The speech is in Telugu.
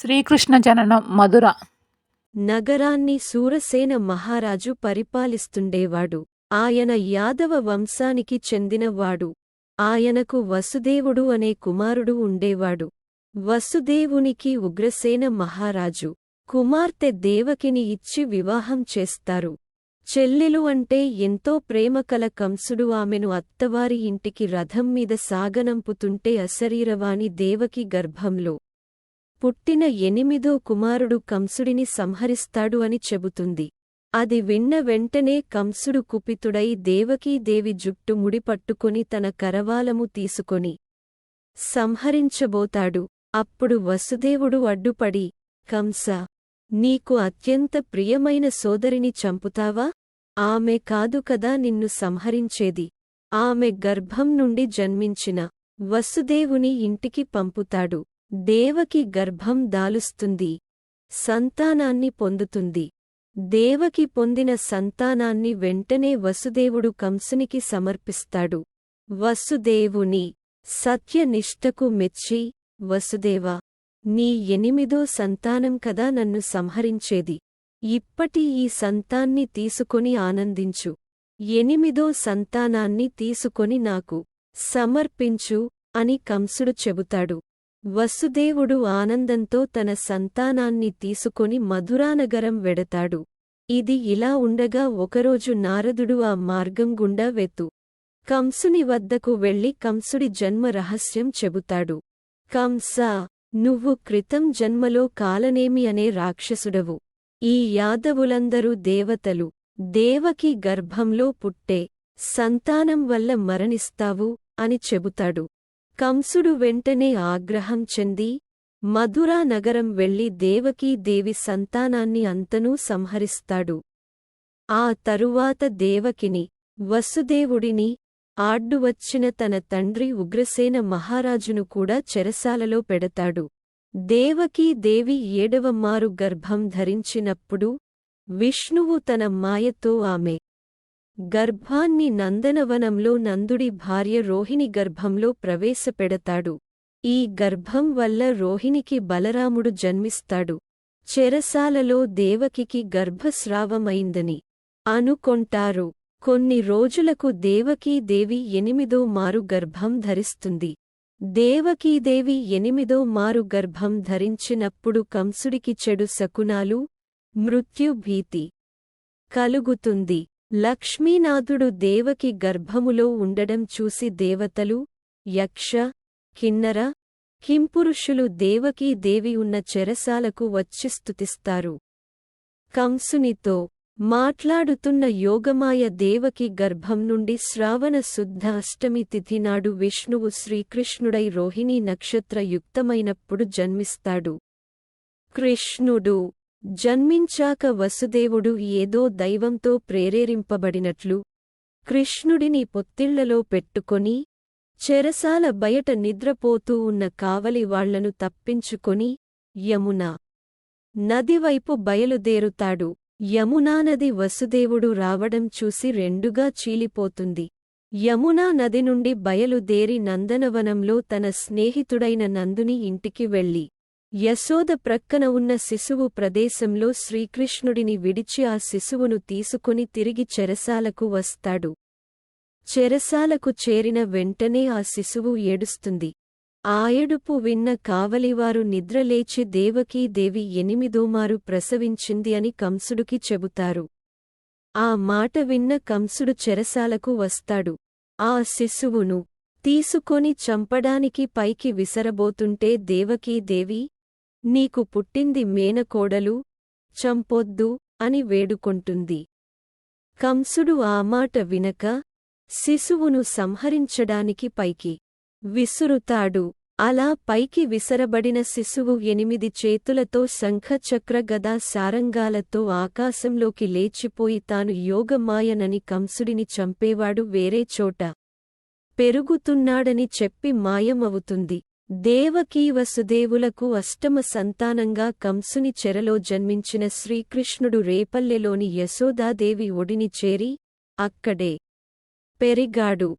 శ్రీకృష్ణ జననం మధుర. నగరాన్ని సూరసేన మహారాజు పరిపాలిస్తుండేవాడు. ఆయన యాదవ వంశానికి చెందినవాడు. ఆయనకు వసుదేవుడు అనే కుమారుడు ఉండేవాడు. వసుదేవునికి ఉగ్రసేన మహారాజు. కుమార్తె దేవకిని ఇచ్చి వివాహం చేస్తారు. చెల్లెలు అంటే ఎంతో ప్రేమకల కంసుడు ఆమెను అత్తవారి ఇంటికి రథం మీద సాగనంపుతుంటే అశరీరవాణి దేవకి గర్భంలో. పుట్టిన ఎనిమిదో కుమారుడు కంసుడిని సంహరిస్తాడు అని చెబుతుంది. అది విన్న వెంటనే కంసుడు కుపితుడై దేవకీదేవి జుట్టు ముడిపట్టుకుని తన కరవాలము తీసుకొని సంహరించబోతాడు. అప్పుడు వసుదేవుడు అడ్డుపడి కంస నీకు అత్యంత ప్రియమైన సోదరిని చంపుతావా? ఆమె కాదు కదా నిన్ను సంహరించేది. ఆమె గర్భం నుండి జన్మించిన వసుదేవుని ఇంటికి పంపుతాడు. దేవకి గర్భం దాలుస్తుంది సంతానాన్ని పొందుతుంది. దేవకి పొందిన సంతానాన్ని వెంటనే వసుదేవుడు కంసునికి సమర్పిస్తాడు. వసుదేవుని సత్యనిష్టకు మెచ్చి వసుదేవా నీ ఎనిమిదో సంతానం కదా నన్ను సంహరించేది. ఇప్పటి ఈ సంతాన్ని తీసుకొని ఆనందించు. ఎనిమిదో సంతానాన్ని తీసుకొని నాకు సమర్పించు అని కంసుడు చెబుతాడు. వసుదేవుడు ఆనందంతో తన సంతానాన్ని తీసుకొని మధురానగరం వెడతాడు. ఇది ఇలా ఉండగా ఒకరోజు నారదుడు ఆ మార్గం గుండా వెతు. కంసుని వద్దకు వెళ్ళి కంసుడి జన్మ రహస్యం చెబుతాడు. కంసా నువ్వు క్రితం జన్మలో కాలనేమి అనే రాక్షసుడవు. ఈ యాదవులందరూ దేవతలు. దేవకి గర్భంలో పుట్టే. సంతానం వల్ల మరణిస్తావు అని చెబుతాడు. కంసుడు వెంటనే ఆగ్రహం చెంది మధురా నగరం వెళ్ళి దేవకీ దేవి సంతానాన్ని అంతనూ సంహరిస్తాడు. ఆ తరువాత దేవకిని వసుదేవుడిని ఆడ్డువచ్చిన తన తండ్రి ఉగ్రసేన మహారాజును కూడా చెరసాలలో పెడతాడు. దేవకీ దేవి ఏడవమారు గర్భం ధరించినప్పుడు విష్ణువు తన మాయతో ఆమె గర్భాన్ని నందనవనంలో నందుడి భార్య రోహిణి గర్భంలో ప్రవేశపెడతాడు. ఈ గర్భం వల్ల రోహిణికి బలరాముడు జన్మిస్తాడు. చెరసాలలో దేవకికి గర్భస్రావమైందని అనుకొంటారు. కొన్ని రోజులకు దేవకీదేవి ఎనిమిదో మారు గర్భం ధరిస్తుంది. దేవకీదేవి ఎనిమిదో మారు గర్భం ధరించినప్పుడు కంసుడికి చెడు శకునాలు మృత్యుభీతి కలుగుతుంది. లక్ష్మీనాథుడు దేవకి గర్భములో ఉండడం చూసి దేవతలు యక్ష కిన్నర కింపురుషులు దేవకీ దేవి ఉన్న చెరసాలకు వచ్చి స్తుతిస్తారు. కంసునితో మాట్లాడుతున్న యోగమాయ దేవకి గర్భం నుండి శ్రావణ శుద్ధ అష్టమి తిథి నాడు విష్ణువు శ్రీకృష్ణుడై రోహిణీ నక్షత్ర యుక్తమైనప్పుడు జన్మిస్తాడు. కృష్ణుడు జన్మించాక వసుదేవుడు ఏదో దైవంతో ప్రేరేరింపబడినట్లు కృష్ణుడిని పొత్తిళ్ళలో పెట్టుకొని చెరసాల బయట నిద్రపోతూ ఉన్న కావలి వాళ్ళను తప్పించుకొని యమునా నదివైపు బయలుదేరుతాడు. యమునానది వసుదేవుడు రావడం చూసి రెండుగా చీలిపోతుంది. యమునా నది నుండి బయలుదేరి నందనవనంలో తన స్నేహితుడైన నందుని ఇంటికి వెళ్ళి యశోద ప్రక్కన ఉన్న శిశువు ప్రదేశంలో శ్రీకృష్ణుడిని విడిచి ఆ శిశువును తీసుకుని తిరిగి చెరసాలకు వస్తాడు. చెరసాలకు చేరిన వెంటనే ఆ శిశువు ఏడుస్తుంది. ఆ ఏడుపు విన్న కావలివారు నిద్రలేచి దేవకీదేవి ఎనిమిదోమారు ప్రసవించింది అని కంసుడికి చెబుతారు. ఆ మాట విన్న కంసుడు చెరసాలకు వస్తాడు. ఆ శిశువును తీసుకొని చంపడానికి పైకి విసరబోతుంటే దేవకీదేవి నీకు పుట్టింది మేనకోడలు చంపొద్దు అని వేడుకొంటుంది. కంసుడు ఆ మాట వినక శిశువును సంహరించడానికి పైకి విసురుతాడు. అలా పైకి విసరబడిన శిశువు ఎనిమిది చేతులతో శంఖచక్ర గదా సారంగాలతో ఆకాశంలోకి లేచిపోయి తాను యోగమాయనని కంసుడిని చంపేవాడు వేరే చోట పెరుగుతున్నాడని చెప్పి మాయమవుతుంది. దేవకీ వసుదేవులకు అష్టమ సంతానంగా కంసుని చెరలో జన్మించిన శ్రీకృష్ణుడు రేపల్లెలోని యశోదాదేవి ఒడిని చేరి అక్కడే పెరిగాడు.